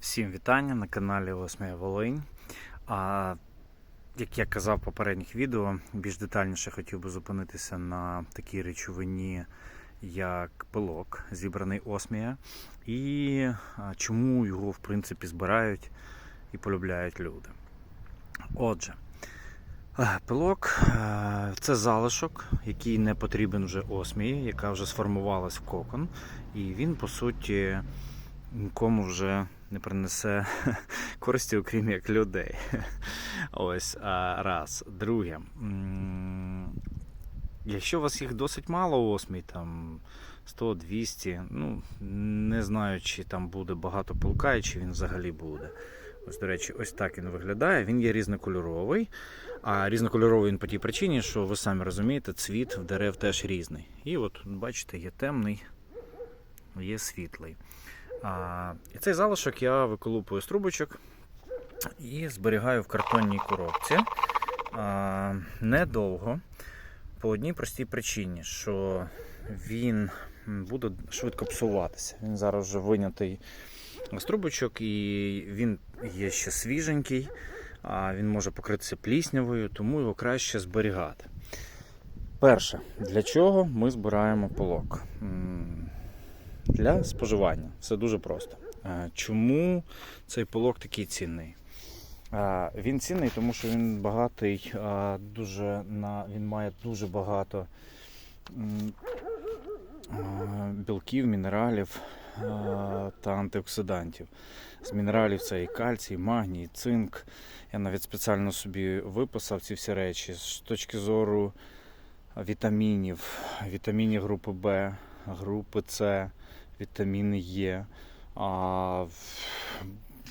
Всім вітання на каналі Осмія Волинь. А, як я казав в попередніх відео, більш детальніше хотів би зупинитися на такій речовині, як пилок, зібраний осмія, і чому його в принципі збирають і полюбляють люди. Отже, е, пилок е, це залишок, який не потрібен вже осмії, яка вже сформувалась в кокон, і він по суті нікому вже не принесе користі, окрім як людей. Ось раз. Друге. Якщо у вас їх досить мало осмій, там 100-200, ну не знаю, чи там буде багато пилка і чи він взагалі буде. Ось, до речі, ось так він виглядає. Він є різнокольоровий. А різнокольоровий він по тій причині, що ви самі розумієте, цвіт в дерев теж різний. І от, бачите, є темний, є світлий. А, і цей залишок я виколупую з трубочок і зберігаю в картонній коробці. А, недовго. По одній простій причині, що він буде швидко псуватися. Він зараз вже винятий з трубочок, і він є ще свіженький, а він може покритися пліснявою, тому його краще зберігати. Перше, для чого ми збираємо полок? Для споживання. Все дуже просто. Е, Чому цей полок такий цінний? Е, Він цінний, тому що він багатий, е, дуже на він має дуже багато білків, мінералів та антиоксидантів. З мінералів це і кальцій, і магній, і цинк. Я навіть спеціально собі виписав ці всі речі з точки зору вітамінів, вітамінів групи Б, групи С, вітаміни Е. А,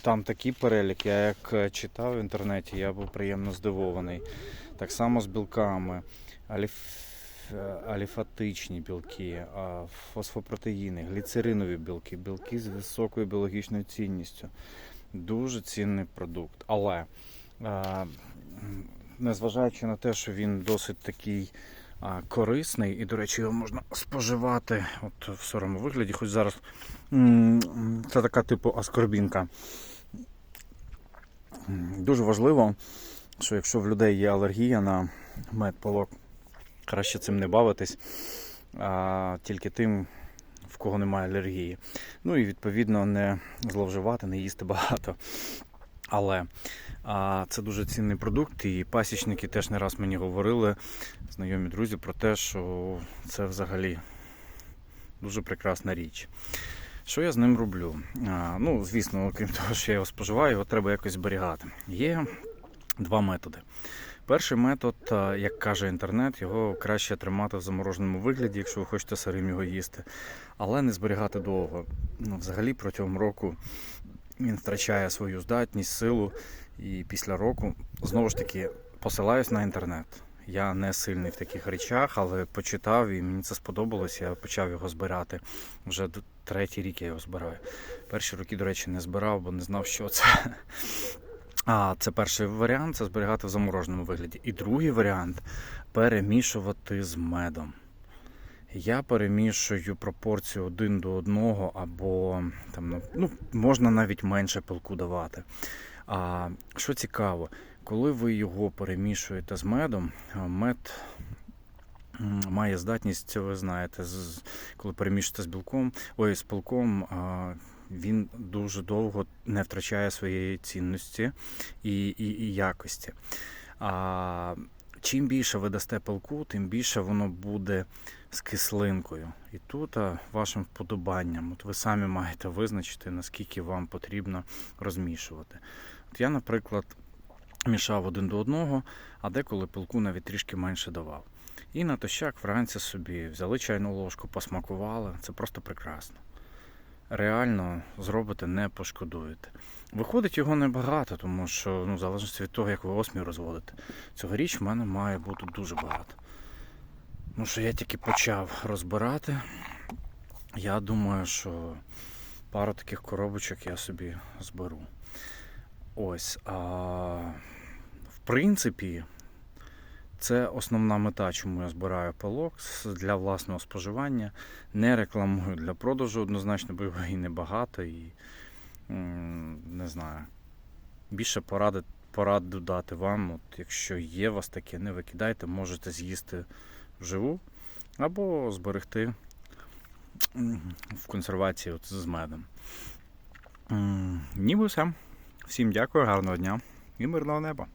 там такий перелік, я як читав в інтернеті, я був приємно здивований. Так само з білками, аліф... е, аліфатичні білки, фосфопротеїни, гліцеринові білки, білки з високою біологічною цінністю. Дуже цінний продукт. Але е, незважаючи на те, що він досить такий корисний, і, до речі, його можна споживати от в сирому вигляді, хоч зараз це така типу аскорбінка. Дуже важливо, що якщо в людей є алергія на мед полок, краще цим не бавитись, а тільки тим, в кого немає алергії. Ну і відповідно не зловживати, не їсти багато. Але а, це дуже цінний продукт, і пасічники теж не раз мені говорили, знайомі друзі, про те, що це взагалі дуже прекрасна річ. Що я з ним роблю? А, ну, звісно, окрім того, що я його споживаю, його треба якось зберігати. Є два методи. Перший метод, як каже інтернет, його краще тримати в замороженому вигляді, якщо ви хочете сирим його їсти, але не зберігати довго. Ну, взагалі протягом року він втрачає свою здатність, силу, і після року знову ж таки посилаюсь на інтернет. Я не сильний в таких речах, але почитав і мені це сподобалось. Я почав його збирати. Вже третій рік я його збираю. Перші роки, до речі, не збирав, бо не знав, що це. А це перший варіант це зберігати в замороженому вигляді. І другий варіант перемішувати з медом. Я перемішую пропорцію один до одного, або там, ну, можна навіть менше пилку давати. А що цікаво, коли ви його перемішуєте з медом, мед має здатність, ви знаєте, з, коли перемішуєте з білком, ой, з пилком, він дуже довго не втрачає своєї цінності і, і, і якості. А, чим більше ви дасте пилку, тим більше воно буде з кислинкою. І тут а, вашим вподобанням. От ви самі маєте визначити, наскільки вам потрібно розмішувати. От я, наприклад, мішав один до одного, а деколи пилку навіть трішки менше давав. І натощак вранці собі взяли чайну ложку, посмакували. Це просто прекрасно. Реально зробите, не пошкодуєте. Виходить його небагато, тому що ну, в від того, як ви осмію розводите. Цьогоріч в мене має бути дуже багато. Ну що я тільки почав розбирати. Я думаю, що пару таких коробочок я собі зберу. Ось. А, в принципі, це основна мета, чому я збираю пилок для власного споживання. Не рекламую для продажу однозначно, бо його і небагато. І не знаю, більше поради, пораду дати вам. От, якщо є у вас таке, не викидайте, можете з'їсти вживу або зберегти в консервації от з медом. Ніби все. Всім дякую, гарного дня і мирного неба.